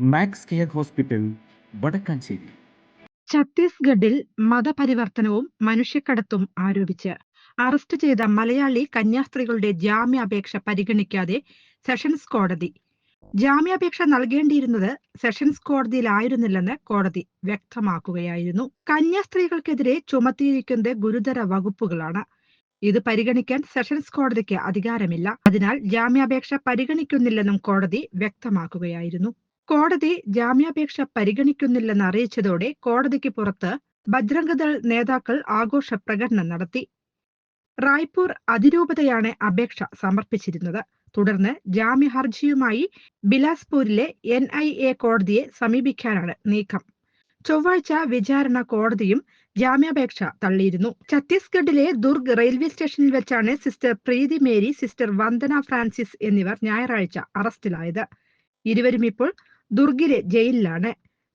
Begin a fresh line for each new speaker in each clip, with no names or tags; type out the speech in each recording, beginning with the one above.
Max care hospital Vadakkanchery.
ഛത്തീസ്ഗഡിൽ മതപരിവർത്തനവും മനുഷ്യക്കടത്തും ആരോപിച്ച് അറസ്റ്റ് ചെയ്ത മലയാളി കന്യാസ്ത്രീകളുടെ ജാമ്യാപേക്ഷ പരിഗണിക്കാതെ സെഷൻസ് കോടതി. ജാമ്യാപേക്ഷ നൽകേണ്ടിയിരുന്നത് സെഷൻസ് കോടതിയിലായിരുന്നില്ലെന്ന് കോടതി വ്യക്തമാക്കുകയായിരുന്നു. കന്യാസ്ത്രീകൾക്കെതിരെ ചുമത്തിയിരിക്കുന്നത് ഗുരുതര വകുപ്പുകളാണ്. ഇത് പരിഗണിക്കാൻ സെഷൻസ് കോടതിക്ക് അധികാരമില്ല. അതിനാൽ ജാമ്യാപേക്ഷ പരിഗണിക്കുന്നില്ലെന്നും കോടതി വ്യക്തമാക്കുകയായിരുന്നു. കോടതി ജാമ്യാപേക്ഷ പരിഗണിക്കുന്നില്ലെന്ന് അറിയിച്ചതോടെ കോടതിക്ക് പുറത്ത് ബജ്രംഗദൾ നേതാക്കൾ ആഘോഷ പ്രകടനം നടത്തി. റായ്പൂർ അതിരൂപതയാണ് അപേക്ഷ സമർപ്പിച്ചിരുന്നത്. തുടർന്ന് ജാമ്യ ഹർജിയുമായി ബിലാസ്പൂരിലെ എൻ ഐ എ കോടതിയെ സമീപിക്കാനാണ് നീക്കം. ചൊവ്വാഴ്ച വിചാരണ കോടതിയും ജാമ്യാപേക്ഷ തള്ളിയിരുന്നു. ഛത്തീസ്ഗഡിലെ ദുർഗ് റെയിൽവേ സ്റ്റേഷനിൽ വെച്ചാണ് sister Preethi Mary sister Vandana Francis എന്നിവർ ഞായറാഴ്ച അറസ്റ്റിലായത്. ഇരുവരും ഇപ്പോൾ ദുർഗിലെ ജയിലിലാണ്.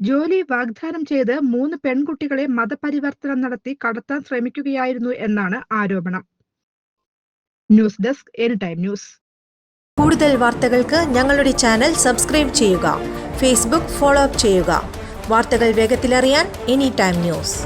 ജോലി വാഗ്ദാനം ചെയ്ത് മൂന്ന് പെൺകുട്ടികളെ മതപരിവർത്തനം നടത്തി കടത്താൻ ശ്രമിക്കുകയായിരുന്നു എന്നാണ് ആരോപണം. News desk any time news.
കൂടുതൽ വാർത്തകൾക്ക് ഞങ്ങളുടെ ചാനൽ സബ്സ്ക്രൈബ് ചെയ്യുക. ഫേസ്ബുക്ക് ഫോളോ അപ്പ് ചെയ്യുക. വാർത്തകൾ വേഗത്തിലറിയാൻ എനി ടൈം ന്യൂസ്.